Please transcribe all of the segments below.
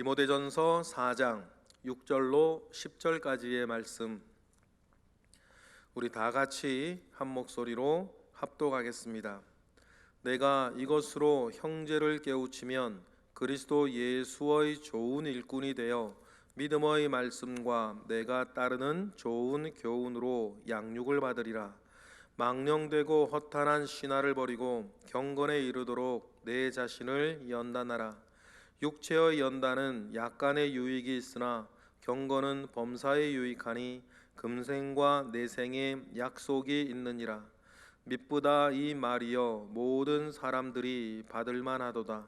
디모데전서 4장 6절로 10절까지의 말씀 우리 다 같이 한 목소리로 합독하겠습니다. 내가 이것으로 형제를 깨우치면 그리스도 예수의 좋은 일꾼이 되어 믿음의 말씀과 내가 따르는 좋은 교훈으로 양육을 받으리라. 망령되고 허탄한 신화를 버리고 경건에 이르도록 내 자신을 연단하라. 육체의 연단은 약간의 유익이 있으나 경건은 범사에 유익하니 금생과 내생에 약속이 있느니라. 미쁘다 이 말이여 모든 사람들이 받을 만하도다.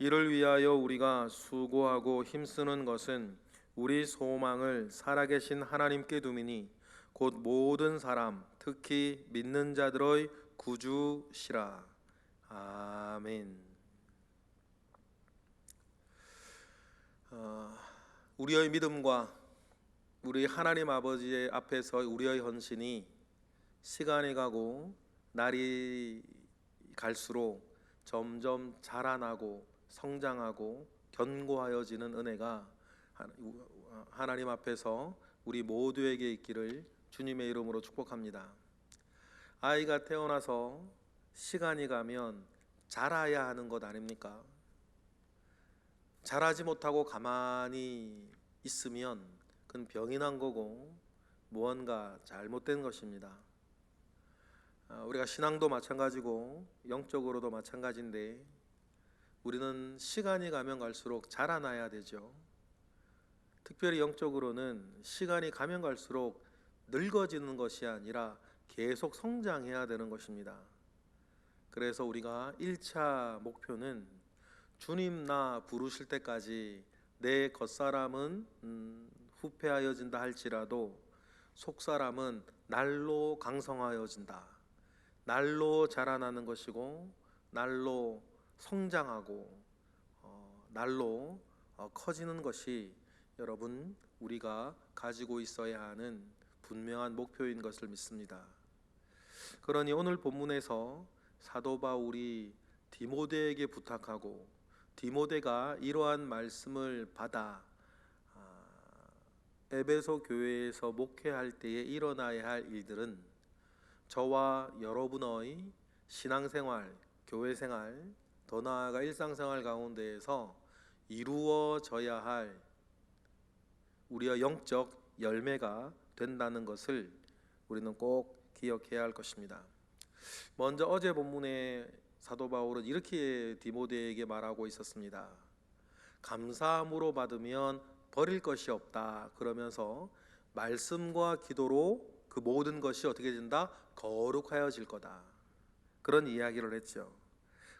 이를 위하여 우리가 수고하고 힘쓰는 것은 우리 소망을 살아계신 하나님께 두미니 곧 모든 사람 특히 믿는 자들의 구주시라. 아멘. 우리의 믿음과 우리 하나님 아버지의 앞에서 우리의 헌신이 시간이 가고 날이 갈수록 점점 자라나고 성장하고 견고하여지는 은혜가 하나님 앞에서 우리 모두에게 있기를 주님의 이름으로 축복합니다. 아이가 태어나서 시간이 가면 자라야 하는 것 아닙니까? 자라지 못하고 가만히 있으면 그건 병이 난 거고 무언가 잘못된 것입니다. 아, 우리가 신앙도 마찬가지고 영적으로도 마찬가지인데 우리는 시간이 가면 갈수록 자라나야 되죠. 특별히 영적으로는 시간이 가면 갈수록 늙어지는 것이 아니라 계속 성장해야 되는 것입니다. 그래서 우리가 1차 목표는 주님 나 부르실 때까지 내 겉사람은 음, 후패하여진다 할지라도 속사람은 날로 강성하여진다. 날로 자라나는 것이고 날로 성장하고 어, 날로 어, 커지는 것이 여러분 우리가 가지고 있어야 하는 분명한 목표인 것을 믿습니다. 그러니 오늘 본문에서 사도 바울이 디모데에게 부탁하고 디모데가 이러한 말씀을 받아 아, 에베소 교회에서 목회할 때에 일어나야 할 일들은 저와 여러분의 신앙생활, 교회생활, 더 나아가 일상생활 가운데에서 이루어져야 할 우리의 영적 열매가 된다는 것을 우리는 꼭 기억해야 할 것입니다. 먼저 어제 본문에 사도 바울은 이렇게 디모데에게 말하고 있었습니다. 감사함으로 받으면 버릴 것이 없다. 그러면서 말씀과 기도로 그 모든 것이 어떻게 된다? 거룩하여질 거다. 그런 이야기를 했죠.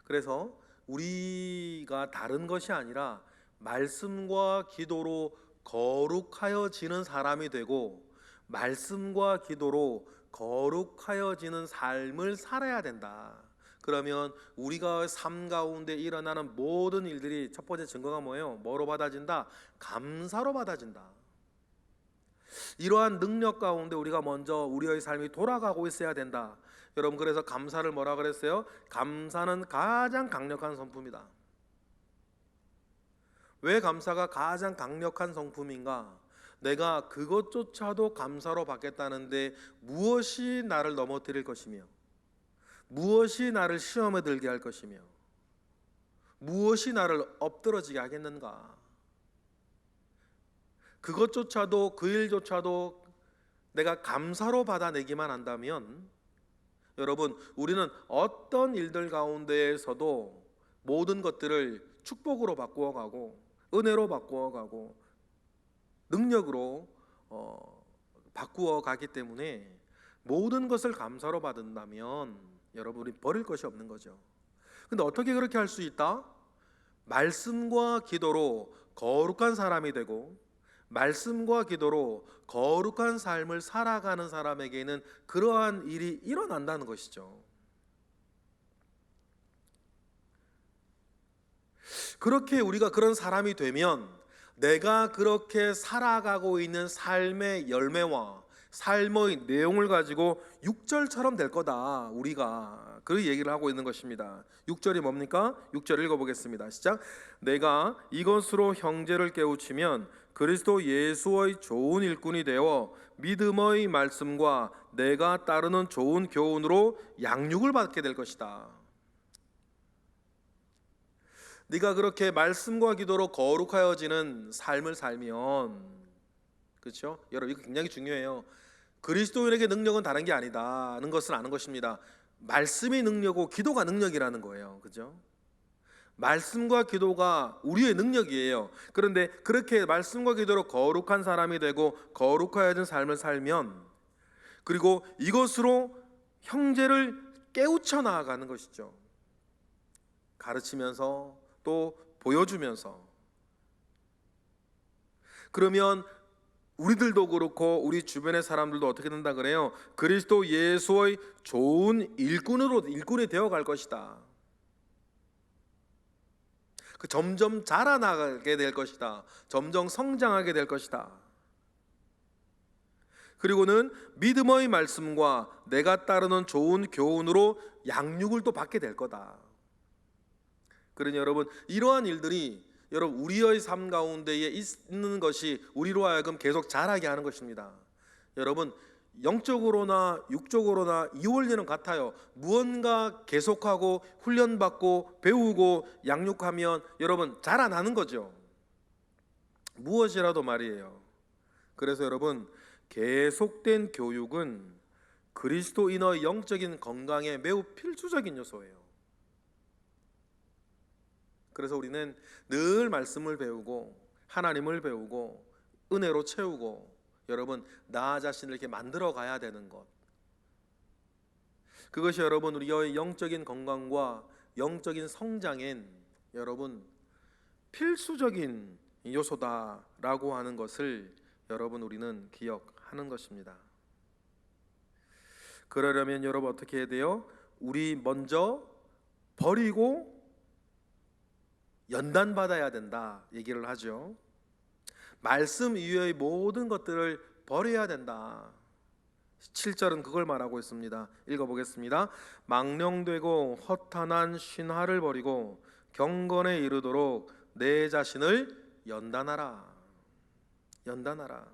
그래서 우리가 다른 것이 아니라 말씀과 기도로 거룩하여지는 사람이 되고 말씀과 기도로 거룩하여지는 삶을 살아야 된다. 그러면 우리가 삶 가운데 일어나는 모든 일들이 첫 번째 증거가 뭐예요? 뭐로 받아진다? 감사로 받아진다. 이러한 능력 가운데 우리가 먼저 우리의 삶이 돌아가고 있어야 된다. 여러분 그래서 감사를 뭐라 그랬어요? 감사는 가장 강력한 성품이다. 왜 감사가 가장 강력한 성품인가? 내가 그것조차도 감사로 받겠다는데 무엇이 나를 넘어뜨릴 것이며 무엇이 나를 시험에 들게 할 것이며 무엇이 나를 엎드러지게 하겠는가? 그것조차도 그 일조차도 내가 감사로 받아내기만 한다면 여러분 우리는 어떤 일들 가운데에서도 모든 것들을 축복으로 바꾸어 가고 은혜로 바꾸어 가고 능력으로 어, 바꾸어 가기 때문에 모든 것을 감사로 받는다면 여러분이 버릴 것이 없는 거죠. 근데 어떻게 그렇게 할 수 있다? 말씀과 기도로 거룩한 사람이 되고 말씀과 기도로 거룩한 삶을 살아가는 사람에게는 그러한 일이 일어난다는 것이죠. 그렇게 우리가 그런 사람이 되면 내가 그렇게 살아가고 있는 삶의 열매와 삶의 내용을 가지고 6절처럼 될 거다. 우리가 그 얘기를 하고 있는 것입니다. 6절이 뭡니까? 6절 읽어 보겠습니다. 시작. 내가 이것으로 형제를 깨우치면 그리스도 예수의 좋은 일꾼이 되어 믿음의 말씀과 내가 따르는 좋은 교훈으로 양육을 받게 될 것이다. 네가 그렇게 말씀과 기도로 거룩하여지는 삶을 살면 그렇죠? 여러분 이거 굉장히 중요해요. 그리스도인에게 능력은 다른 게 아니다는 것을 아는 것입니다. 말씀이 능력이고 기도가 능력이라는 거예요. 그죠? 말씀과 기도가 우리의 능력이에요. 그런데 그렇게 말씀과 기도로 거룩한 사람이 되고 거룩하여진 삶을 살면 그리고 이것으로 형제를 깨우쳐 나아가는 것이죠. 가르치면서 또 보여주면서 그러면 우리들도 그렇고 우리 주변의 사람들도 어떻게 된다 그래요? 그리스도 예수의 좋은 일꾼으로 일꾼이 되어 갈 것이다. 그 점점 자라나게 될 것이다. 점점 성장하게 될 것이다. 그리고는 믿음의 말씀과 내가 따르는 좋은 교훈으로 양육을 또 받게 될 거다. 그러니 여러분 이러한 일들이 여러분 우리의 삶 가운데에 있는 것이 우리로 하여금 계속 자라게 하는 것입니다. 여러분 영적으로나 육적으로나 이 원리는 같아요. 무언가 계속하고 훈련받고 배우고 양육하면 여러분 자라나는 거죠. 무엇이라도 말이에요. 그래서 여러분 계속된 교육은 그리스도인의 영적인 건강에 매우 필수적인 요소예요. 그래서 우리는 늘 말씀을 배우고 하나님을 배우고 은혜로 채우고 여러분 나 자신을 이렇게 만들어 가야 되는 것. 그것이 여러분 우리의 영적인 건강과 영적인 성장엔 여러분 필수적인 요소다라고 하는 것을 여러분 우리는 기억하는 것입니다. 그러려면 여러분 어떻게 해야 돼요? 우리 먼저 버리고 연단 받아야 된다 얘기를 하죠. 말씀 이외의 모든 것들을 버려야 된다. 7절은 그걸 말하고 있습니다. 읽어보겠습니다. 망령되고 허탄한 신화를 버리고 경건에 이르도록 내 자신을 연단하라. 연단하라.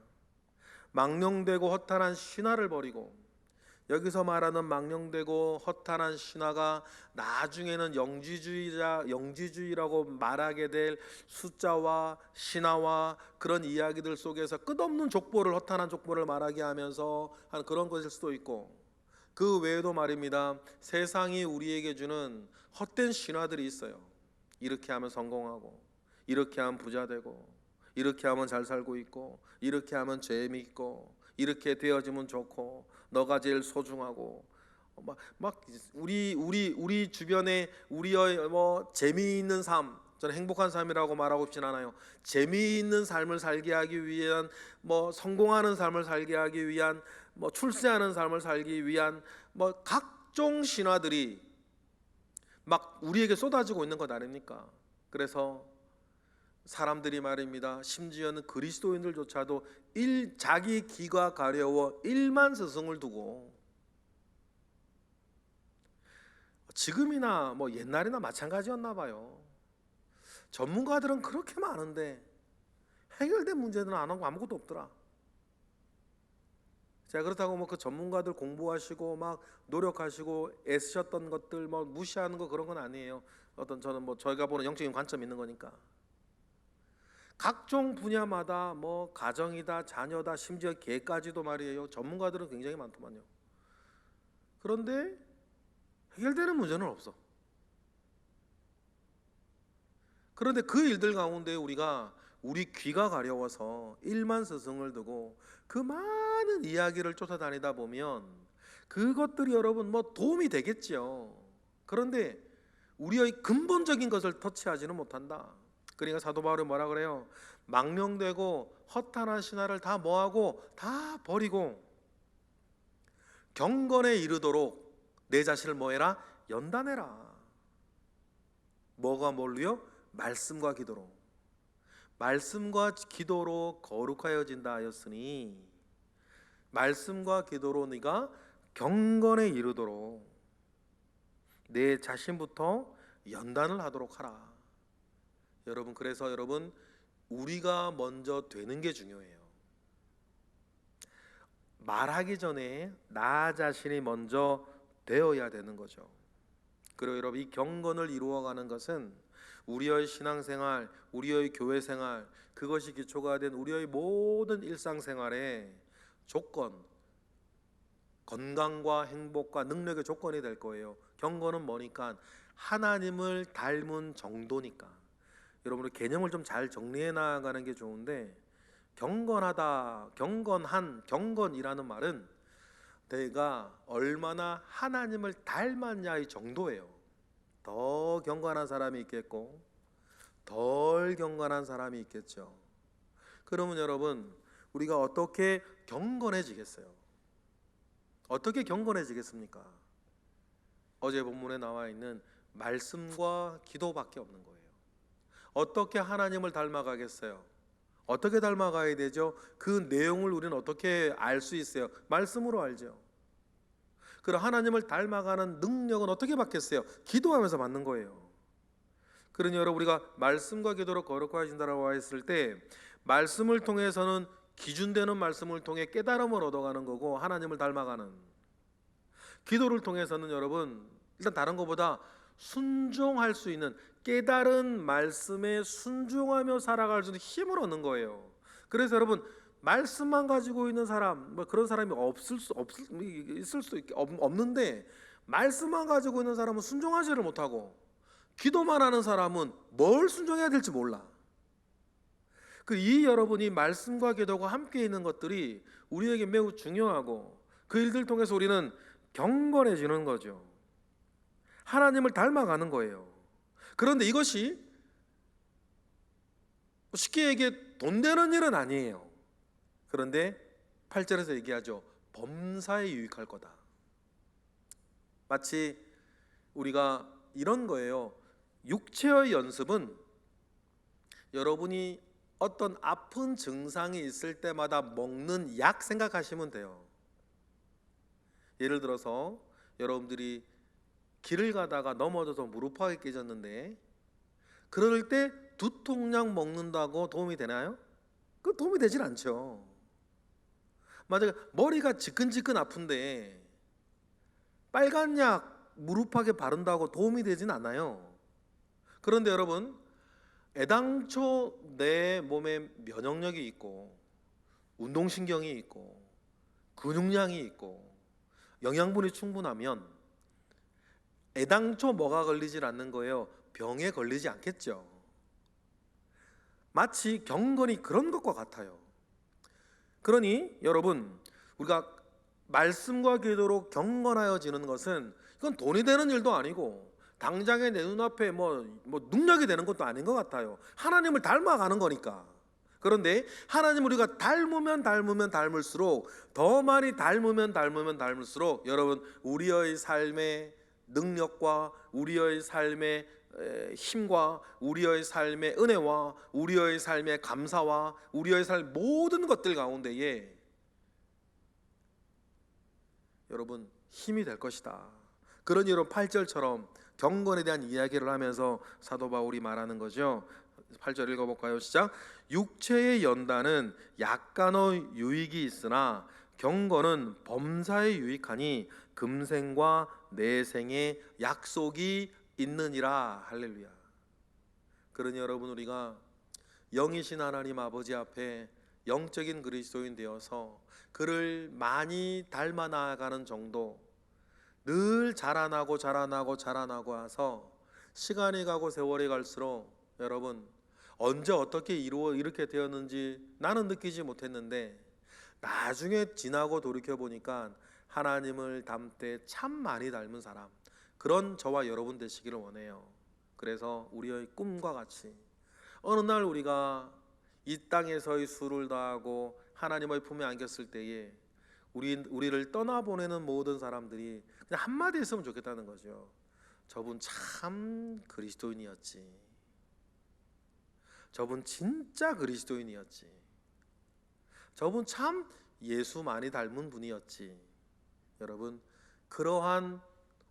망령되고 허탄한 신화를 버리고 여기서 말하는 망령되고 허탄한 신화가 나중에는 영지주의자 영지주의라고 말하게 될 숫자와 신화와 그런 이야기들 속에서 끝없는 족보를 허탄한 족보를 말하게 하면서 하는 그런 것일 수도 있고 그 외에도 말입니다. 세상이 우리에게 주는 헛된 신화들이 있어요. 이렇게 하면 성공하고 이렇게 하면 부자 되고 이렇게 하면 잘 살고 있고 이렇게 하면 재미있고 이렇게 되어지면 좋고 너가 제일 소중하고 막, 막 우리 우리 우리 주변에 우리의 뭐 재미있는 삶 저는 행복한 삶이라고 말하고 싶진 않아요. 재미있는 삶을 살게 하기 위한 뭐 성공하는 삶을 살게 하기 위한 뭐 출세하는 삶을 살기 위한 뭐 각종 신화들이 막 우리에게 쏟아지고 있는 것 아닙니까? 그래서 사람들이 말입니다. 심지어는 그리스도인들조차도 일 자기 기가 가려워 일만 스승을 두고 지금이나 뭐 옛날이나 마찬가지였나 봐요. 전문가들은 그렇게 많은데 해결된 문제는 안 하고 아무것도 없더라. 자 그렇다고 뭐 그 전문가들 공부하시고 막 노력하시고 애쓰셨던 것들 뭐 무시하는 거 그런 건 아니에요. 어떤 저는 뭐 저희가 보는 영적인 관점이 있는 거니까. 각종 분야마다 뭐 가정이다, 자녀다, 심지어 개까지도 말이에요. 전문가들은 굉장히 많더만요. 그런데 해결되는 문제는 없어. 그런데 그 일들 가운데 우리가 우리 귀가 가려워서 일만 스승을 두고 그 많은 이야기를 쫓아다니다 보면 그것들이 여러분 뭐 도움이 되겠지요. 그런데 우리의 근본적인 것을 터치하지는 못한다. 그러니까 사도 바울이 뭐라 그래요? 망령되고 허탄한 신화를 다 뭐하고 다 버리고 경건에 이르도록 내 자신을 뭐해라? 연단해라. 뭐가 뭘로요? 말씀과 기도로. 말씀과 기도로 거룩하여진다 하였으니 말씀과 기도로 네가 경건에 이르도록 내 자신부터 연단을 하도록 하라. 여러분 그래서 여러분 우리가 먼저 되는 게 중요해요. 말하기 전에 나 자신이 먼저 되어야 되는 거죠. 그리고 여러분 이 경건을 이루어가는 것은 우리의 신앙생활, 우리의 교회 생활, 그것이 기초가 된 우리의 모든 일상생활의 조건, 건강과 행복과 능력의 조건이 될 거예요. 경건은 뭐니까 하나님을 닮은 정도니까. 여러분 개념을 좀 잘 정리해 나가는 게 좋은데 경건하다, 경건한, 경건이라는 말은 내가 얼마나 하나님을 닮았냐의 정도예요. 더 경건한 사람이 있겠고 덜 경건한 사람이 있겠죠. 그러면 여러분 우리가 어떻게 경건해지겠어요? 어떻게 경건해지겠습니까? 어제 본문에 나와 있는 말씀과 기도밖에 없는 거예요. 어떻게 하나님을 닮아가겠어요? 어떻게 닮아가야 되죠? 그 내용을 우리는 어떻게 알 수 있어요? 말씀으로 알죠. 그럼 하나님을 닮아가는 능력은 어떻게 받겠어요? 기도하면서 받는 거예요. 그러니 여러분 우리가 말씀과 기도로 거룩하신다라고 했을 때 말씀을 통해서는 기준되는 말씀을 통해 깨달음을 얻어가는 거고 하나님을 닮아가는 기도를 통해서는 여러분 일단 다른 것보다 순종할 수 있는 깨달은 말씀에 순종하며 살아갈 수 있는 힘을 얻는 거예요. 그래서 여러분 말씀만 가지고 있는 사람 뭐 그런 사람이 없을 수 없을 있을 수 있, 없, 없는데 말씀만 가지고 있는 사람은 순종하지를 못하고 기도만 하는 사람은 뭘 순종해야 될지 몰라. 그 이 여러분이 말씀과 기도가 함께 있는 것들이 우리에게 매우 중요하고 그 일들 통해서 우리는 경건해지는 거죠. 하나님을 닮아가는 거예요. 그런데 이것이 쉽게 얘기해 돈 되는 일은 아니에요. 그런데 8절에서 얘기하죠. 범사에 유익할 거다. 마치 우리가 이런 거예요. 육체의 연습은 여러분이 어떤 아픈 증상이 있을 때마다 먹는 약 생각하시면 돼요. 예를 들어서 여러분들이 길을 가다가 넘어져서 무릎팍이 깨졌는데 그럴 때 두통약 먹는다고 도움이 되나요? 그 도움이 되질 않죠. 맞아요. 머리가 지끈지끈 아픈데 빨간 약 무릎팍에 바른다고 도움이 되진 않아요. 그런데 여러분 애당초 내 몸에 면역력이 있고 운동신경이 있고 근육량이 있고 영양분이 충분하면 애당초 뭐가 걸리질 않는 거예요. 병에 걸리지 않겠죠. 마치 경건이 그런 것과 같아요. 그러니 여러분 우리가 말씀과 기도로 경건하여지는 것은 이건 돈이 되는 일도 아니고 당장에 내 눈앞에 뭐, 뭐 능력이 되는 것도 아닌 것 같아요. 하나님을 닮아가는 거니까. 그런데 하나님 우리가 닮으면 닮으면 닮을수록 더 많이 닮으면 닮으면 닮을수록 여러분 우리의 삶의 능력과 우리의 삶의 에, 힘과 우리의 삶의 은혜와 우리의 삶의 감사와 우리의 삶 모든 것들 가운데에 여러분 힘이 될 것이다. 그러니 여러분 8절처럼 경건에 대한 이야기를 하면서 사도 바울이 말하는 거죠. 8절 읽어볼까요? 시작. 육체의 연단은 약간의 유익이 있으나 경건은 범사에 유익하니 금생과 내생의 약속이 있느니라. 할렐루야. 그러니 여러분 우리가 영이신 하나님 아버지 앞에 영적인 그리스도인 되어서 그를 많이 닮아 나가는 정도 늘 자라나고 자라나고 자라나고 해서 시간이 가고 세월이 갈수록 여러분 언제 어떻게 이루어 이렇게 되었는지 나는 느끼지 못했는데 나중에 지나고 돌이켜 보니까 하나님을 닮때 참 많이 닮은 사람 그런 저와 여러분 되시기를 원해요. 그래서 우리의 꿈과 같이 어느 날 우리가 이 땅에서의 수를 다하고 하나님의 품에 안겼을 때에 우리 우리를 떠나 보내는 모든 사람들이 그냥 한마디 했으면 좋겠다는 거죠. 저분 참 그리스도인이었지. 저분 진짜 그리스도인이었지. 저분 참 예수 많이 닮은 분이었지. 여러분 그러한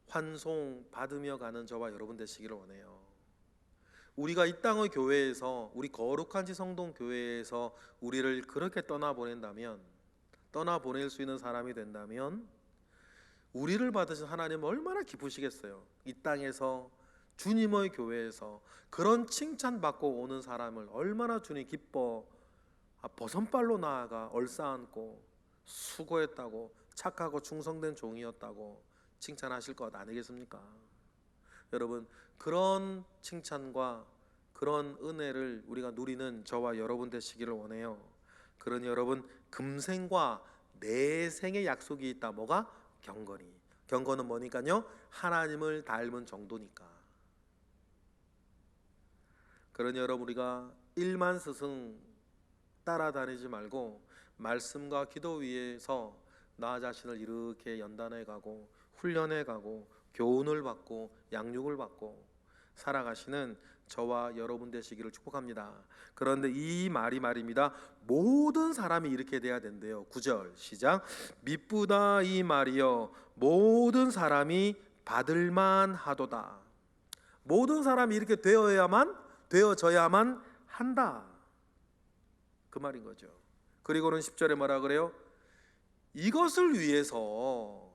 환송 받으며 가는 저와 여러분 되시기를 원해요. 우리가 이 땅의 교회에서 우리 거룩한 지성동 교회에서 우리를 그렇게 떠나 보낸다면 떠나 보낼 수 있는 사람이 된다면 우리를 받으신 하나님 얼마나 기쁘시겠어요. 이 땅에서 주님의 교회에서 그런 칭찬 받고 오는 사람을 얼마나 주님 기뻐 아, 버선발로 나아가 얼싸안고 수고했다고 착하고 충성된 종이었다고 칭찬하실 것 아니겠습니까? 여러분 그런 칭찬과 그런 은혜를 우리가 누리는 저와 여러분 되시기를 원해요. 그러니 여러분 금생과 내생의 약속이 있다. 뭐가 경건이. 경건은 뭐니까요? 하나님을 닮은 정도니까. 그러니 여러분 우리가 일만 스승 따라다니지 말고 말씀과 기도 위에서 나 자신을 이렇게 연단해 가고 훈련해 가고 교훈을 받고 양육을 받고 살아가시는 저와 여러분 되시기를 축복합니다. 그런데 이 말이 말입니다. 모든 사람이 이렇게 돼야 된대요. 9절 시작. 미쁘다 이 말이여 모든 사람이 받을 만 하도다. 모든 사람이 이렇게 되어야만 되어져야만 한다. 그 말인 거죠. 그리고는 10절에 뭐라 그래요? 이것을 위해서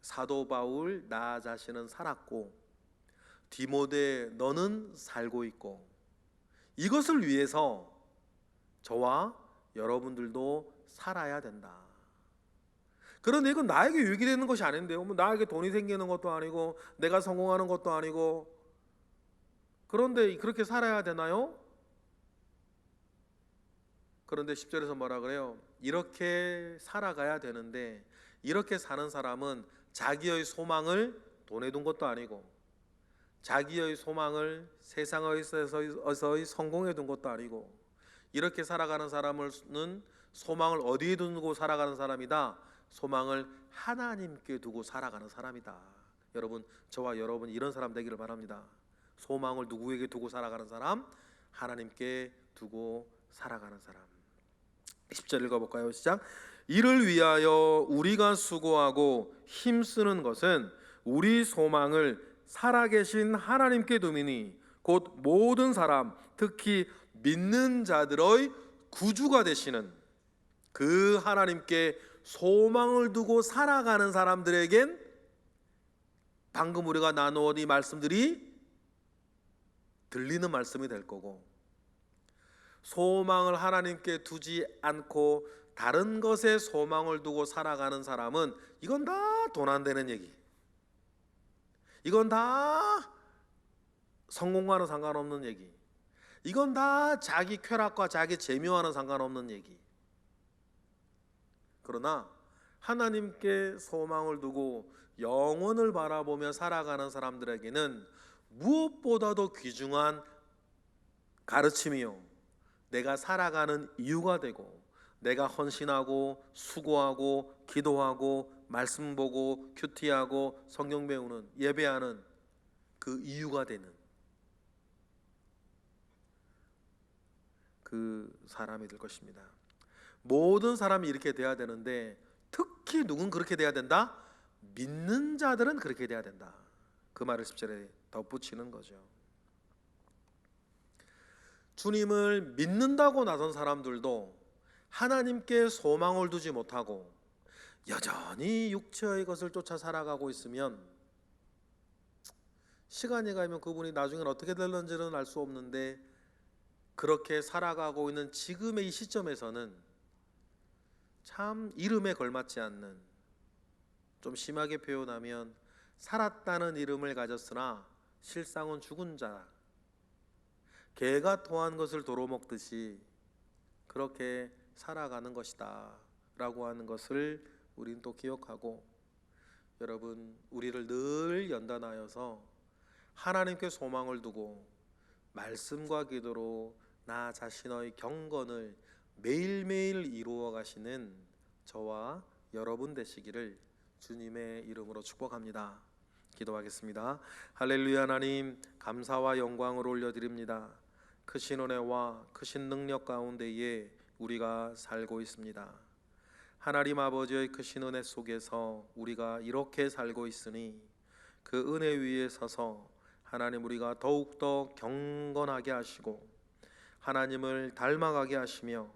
사도 바울 나 자신은 살았고 디모데 너는 살고 있고 이것을 위해서 저와 여러분들도 살아야 된다. 그런데 이건 나에게 유익이 되는 것이 아닌데요. 뭐 나에게 돈이 생기는 것도 아니고 내가 성공하는 것도 아니고 그런데 그렇게 살아야 되나요? 그런데 10절에서 뭐라 그래요? 이렇게 살아가야 되는데 이렇게 사는 사람은 자기의 소망을 돈에 둔 것도 아니고 자기의 소망을 세상에서의 성공에 둔 것도 아니고 이렇게 살아가는 사람은 소망을 어디에 두고 살아가는 사람이다. 소망을 하나님께 두고 살아가는 사람이다. 여러분 저와 여러분 이런 사람 되기를 바랍니다. 소망을 누구에게 두고 살아가는 사람? 하나님께 두고 살아가는 사람. 10절 읽어볼까요? 시작. 이를 위하여 우리가 수고하고 힘쓰는 것은 우리 소망을 살아계신 하나님께 두미니 곧 모든 사람 특히 믿는 자들의 구주가 되시는 그 하나님께 소망을 두고 살아가는 사람들에겐 방금 우리가 나누었 이 말씀들이 들리는 말씀이 될 거고 소망을 하나님께 두지 않고 다른 것에 소망을 두고 살아가는 사람은 이건 다 돈 안 되는 얘기. 이건 다 성공과는 상관없는 얘기. 이건 다 자기 쾌락과 자기 재미와는 상관없는 얘기. 그러나 하나님께 소망을 두고 영원을 바라보며 살아가는 사람들에게는 무엇보다도 귀중한 가르침이요. 내가 살아가는 이유가 되고 내가 헌신하고 수고하고 기도하고 말씀 보고 큐티하고 성경 배우는 예배하는 그 이유가 되는 그 사람이 될 것입니다. 모든 사람이 이렇게 돼야 되는데 특히 누군 그렇게 돼야 된다? 믿는 자들은 그렇게 돼야 된다. 그 말을 10절에 덧붙이는 거죠. 주님을 믿는다고 나선 사람들도 하나님께 소망을 두지 못하고 여전히 육체의 것을 쫓아 살아가고 있으면 시간이 가면 그분이 나중에 어떻게 될런지는 알 수 없는데 그렇게 살아가고 있는 지금의 이 시점에서는 참 이름에 걸맞지 않는 좀 심하게 표현하면 살았다는 이름을 가졌으나 실상은 죽은 자 개가 토한 것을 도로 먹듯이 그렇게 살아가는 것이다 라고 하는 것을 우린 또 기억하고 여러분 우리를 늘 연단하여서 하나님께 소망을 두고 말씀과 기도로 나 자신의 경건을 매일매일 이루어 가시는 저와 여러분 되시기를 주님의 이름으로 축복합니다. 기도하겠습니다. 할렐루야 하나님 감사와 영광을 올려드립니다. 크신 은혜와 크신 능력 가운데에 우리가 살고 있습니다. 하나님 아버지의 크신 은혜 속에서 우리가 이렇게 살고 있으니 그 은혜 위에 서서 하나님 우리가 더욱더 경건하게 하시고 하나님을 닮아가게 하시며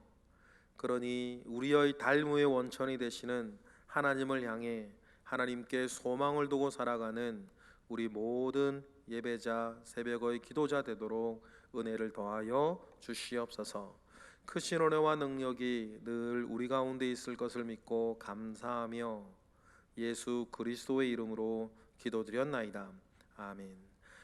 그러니 우리의 닮음의 원천이 되시는 하나님을 향해 하나님께 소망을 두고 살아가는 우리 모든 예배자 새벽의 기도자 되도록 은혜를 더하여 주시옵소서. 크신 은혜와 능력이 늘 우리 가운데 있을 것을 믿고 감사하며 예수 그리스도의 이름으로 기도드렸나이다. 아멘.